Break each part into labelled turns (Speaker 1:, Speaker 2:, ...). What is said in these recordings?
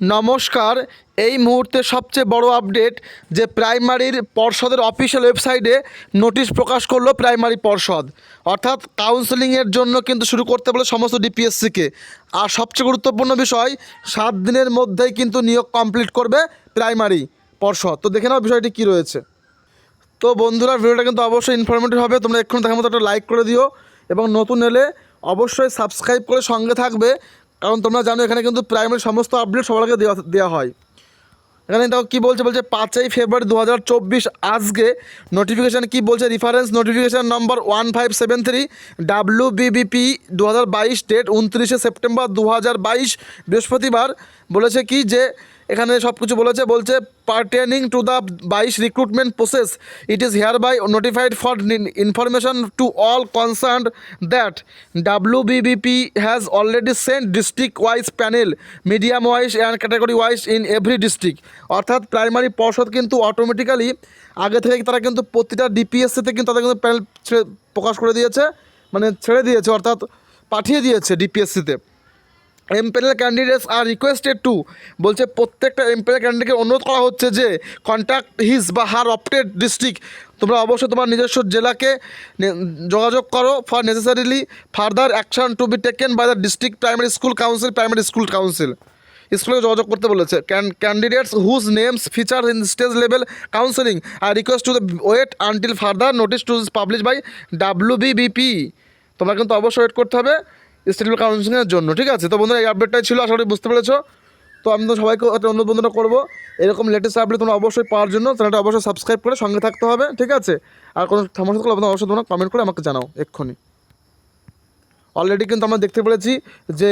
Speaker 1: নমস্কার, এই মুহূর্তে সবচেয়ে বড় আপডেট যে প্রাইমারির পর্ষদের অফিসিয়াল ওয়েবসাইটে নোটিশ প্রকাশ করল প্রাইমারি পর্ষদ। অর্থাৎ কাউন্সেলিংয়ের জন্য কিন্তু শুরু করতে বলে সমস্ত ডিপিএসসিকে। আর সবচেয়ে গুরুত্বপূর্ণ বিষয়, সাত দিনের মধ্যেই কিন্তু নিয়োগ কমপ্লিট করবে প্রাইমারি পর্ষদ। তো দেখে নাও বিষয়টি কী রয়েছে। তো বন্ধুরা, ভিডিওটা কিন্তু অবশ্যই ইনফরমেটিভ হবে। তোমরা এক্ষুনি দেখার মতো একটা লাইক করে দিও। এবং নতুন এলে অবশ্যই সাবস্ক্রাইব করে সঙ্গে থাকবে। কারণ তোমরা জানো এখানে কিন্তু প্রাইমারি সমস্ত আপডেট সবার আগে দেওয়া দেওয়া হয়। এখানে তাও কী বলছে বলছে পাঁচই ফেব্রুয়ারি দু হাজার চব্বিশ আজকে নোটিফিকেশান কী বলছে? Reference notification number one five seven three W BBP দু হাজার বাইশ ডেট উনত্রিশে সেপ্টেম্বর দু হাজার বাইশ বৃহস্পতিবার। বলেছে কি যে, এখানে সব কিছু বলেছে, বলছে পার্টেনিং টু দ্য বাইশ recruitment process it is hereby notified for information to all concern that W BBP has already sent district wise panel medium wise and category wise in every district অর্থাৎ primary পর্ষদ কিন্তু automatically আগে থেকে তারা কিন্তু প্রতিটা ডিপিএসসিতে কিন্তু তাদের কিন্তু প্যানেল প্রকাশ করে দিয়েছে মানে ছেড়ে দিয়েছে, অর্থাৎ পাঠিয়ে দিয়েছে ডিপিএসসিতে empanel candidates are requested to বলছে প্রত্যেকটা এমপেনেল ক্যান্ডিডেটকে অনুরোধ করা হচ্ছে যে কন্ট্যাক্ট হিজ বা হার অপটেড ডিস্ট্রিক্ট তোমরা অবশ্যই তোমার নিজস্ব জেলাকে যোগাযোগ করো for necessarily further action to be taken by the district primary school council primary school council স্কুলে যোগাযোগ করতে বলেছে। Candidates whose names feature in stage level counselling are request to the wait until further notice to publish by W BBP তোমরা কিন্তু অবশ্যই wait করতে হবে। State level কাউন্সিলিংয়ের জন্য, ঠিক আছে? তো বন্ধুরা, এই আপডেটটাই ছিল, আশা করি বুঝতে পেরেছ। তো আমি তো সবাইকে একটা অনুরোধ বন্ধুরা করব, এরকম লেটেস্ট আপডেট তোমরা অবশ্যই পাওয়ার জন্য, চ্যানেলটা অবশ্যই সাবস্ক্রাইব করে সঙ্গে থাকতে হবে, ঠিক আছে? আর কোনো সমস্যা থাকলে আপনারা অবশ্যই তোমরা কমেন্ট করে আমাকে জানাও, এক্ষুনি। অলরেডি কিন্তু আমরা দেখতে পেরেছি যে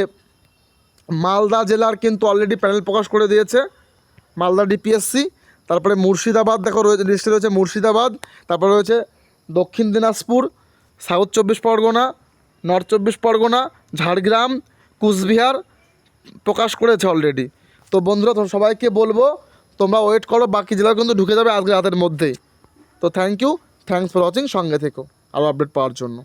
Speaker 1: মালদা জেলার কিন্তু অলরেডি প্যানেল প্রকাশ করে দিয়েছে, মালদা ডিপিএসসি তারপরে মুর্শিদাবাদ দেখো রয়েছে লিস্টে রয়েছে মুর্শিদাবাদ, তারপরে রয়েছে দক্ষিণ দিনাজপুর সাউথ চব্বিশ পরগনা নর্থ চব্বিশ পরগনা, ঝাড়গ্রাম, কুচবিহার প্রকাশ করেছে অলরেডি তো বন্ধুরা সবাইকে বলব, তোমরা ওয়েট করো, বাকি জেলা কিন্তু ঢুকে যাবে আজকে রাতের মধ্যেই। তো thank you thanks for watching সঙ্গে থেকো আরও আপডেট পাওয়ার জন্য।